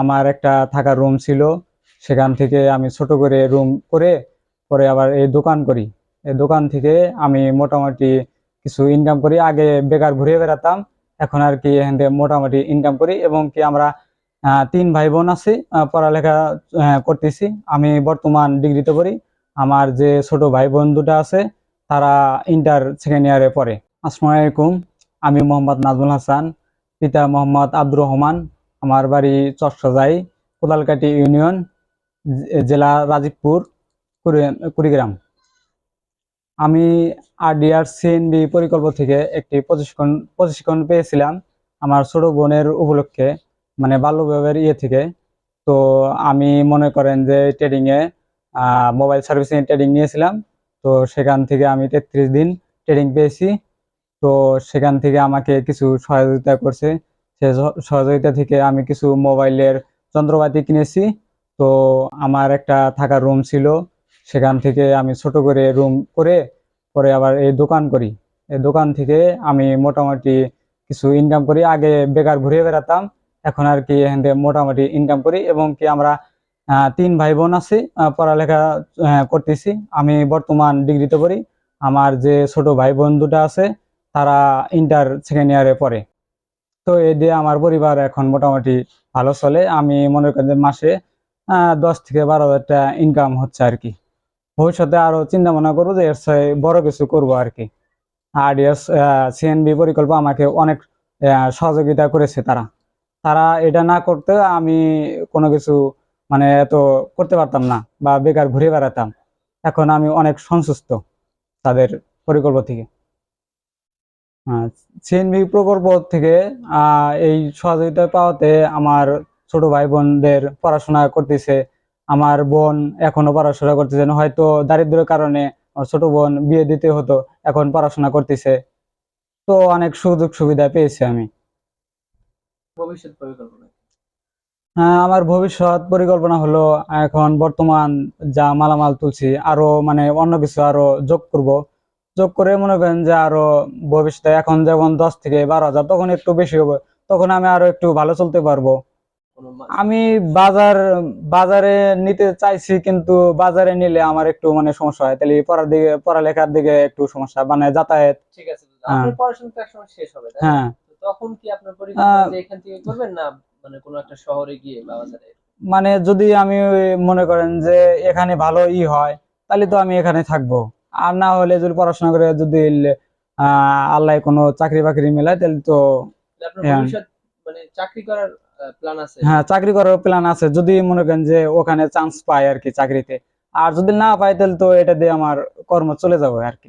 আমার একটা থাকার রুম ছিল। সেখান থেকে আমি ছোট করে রুম করে পরে আবার এই দোকান করি। এই দোকান থেকে আমি মোটামুটি কিছু ইনকাম করি। আগে বেকার ঘুরে বেড়াতাম, এখন আর কি এখান থেকে মোটামুটি ইনকাম করি এবং কি আমরা তিন ভাই বোন আছি পড়ালেখা করতেছি। আমি বর্তমান ডিগ্রিতে পড়ি। আমার যে ছোট ভাই বোন দুটো আছে, তারা ইন্টার সেকেন্ড ইয়ারে পড়ে। আসসালামু আলাইকুম। আমি মোহাম্মদ নাজমুল হাসান, পিতা মোহাম্মদ আব্দুর রহমান। আমার বাড়ি চরসাজাই কোদালকাটি ইউনিয়ন জেলা রাজীবপুর কুড়িগ্রাম। আমি আরডিআর সিএনবি পরিকল্প থেকে একটি প্রশিক্ষণ প্রশিক্ষণ পেয়েছিলাম আমার ছোট বোনের উপলক্ষে মানে বাল্য বিবাহের ইয়ে থেকে। তো আমি মনে করেন যে ট্রেডিংয়ে মোবাইল সার্ভিসিং ট্রেডিং নিয়েছিলাম। তো সেখান থেকে আমি তেত্রিশ দিন ট্রেডিং পেয়েছি। তো সেখান থেকে আমাকে কিছু সহযোগিতা করছে। সে সহযোগিতা থেকে আমি কিছু মোবাইলের যন্ত্রপাতি কিনেছি। তো আমার একটা থাকার রুম ছিল, সেখান থেকে আমি ছোট করে রুম করে পরে আবার এই দোকান করি। এই দোকান থেকে আমি মোটামুটি কিছু ইনকাম করি। আগে বেকার ঘুরে বেড়াতাম, এখন আর কি এখান থেকে মোটামুটি ইনকাম করি এবং কি আমরা তিন ভাই বোন আছি পড়ালেখা করতেছি। আমি বর্তমান ডিগ্রিতে পড়ি। আমার যে ছোট ভাই বোন দুটা আছে, তারা ইন্টার সেকেন্ড ইয়ারে পড়ে। তো এই দিয়ে আমার পরিবার এখন মোটামুটি ভালো চলে। আমি মনে করি মাসে দশ থেকে বারো হাজার টাকা ইনকাম হচ্ছে আর কি। ভবিষ্যতে আরও চিন্তা ভাবনা করব যে এর বড় কিছু করব আর কি। আরডিএস সিএনবি পরিকল্প আমাকে অনেক সহযোগিতা করেছে তারা। তারা এটা না করতে আমি কোনো কিছু মানে এত করতে পারতাম না বা বেকার ঘুরে বেড়াতাম। এখন আমি অনেক সন্তুষ্ট তাদের পরিকল্প থেকে। সিএনবি প্রকল্প থেকে আহ, এই সহযোগিতা পাওয়াতে আমার ছোট ভাই বোনদের পড়াশোনা করতেছে। আমার বোন এখনও পড়াশোনা করতেছে হয়তো দারিদ্র্যের কারণে ছোট বোন বিয়ে দিতে হতো এখন পড়াশোনা করতেছে। তো অনেক সুযোগ সুবিধা পেয়েছি আমি। ভবিষ্যৎ পরিকল্পনা হ্যাঁ আমার ভবিষ্যৎ পরিকল্পনা হলো এখন বর্তমান যা মালামাল তুলছি আরও মানে অন্য কিছু আরও যোগ করব। যোগ করে মনে করেন যে আরও ভবিষ্যতে এখন যেমন দশ থেকে বারো হাজার তখন একটু বেশি হবে তখন আমি আরও একটু ভালো চলতে পারব। আমি বাজার বাজারে নিতে চাইছি কিন্তু বাজারে নিলে আমার একটু মানে সমস্যা হয়। তাহলে পড়ার দিকে পড়ালেখার দিকে একটু সমস্যা মানে যাতায়াত। ঠিক আছে হ্যাঁ। আপনার পড়াশোনা তো একসময় শেষ হবে হ্যাঁ। তখন কি আপনার পরিকল্পনা যে এখান থেকে করবেন না মানে কোনো একটা শহরে গিয়ে বাজারে? মানে যদি আমি মনে করেন যে এখানে ভালো ই হয় তাহলে তো আমি এখানে থাকব। আর না হলে যদি পড়াশোনা করে যদি আহ আল্লাহ কোনো চাকরি বাকরি মেলায় তাহলে তো হ্যাঁ। মানে চাকরি করার প্ল্যান আছে? হ্যাঁ চাকরি করার প্ল্যান আছে। যদি মনে করেন যে ওখানে চান্স পায় আর কি চাকরিতে। আর যদি না পাই তাহলে তো এটা দিয়ে আমার কর্ম চলে যাবে আর কি।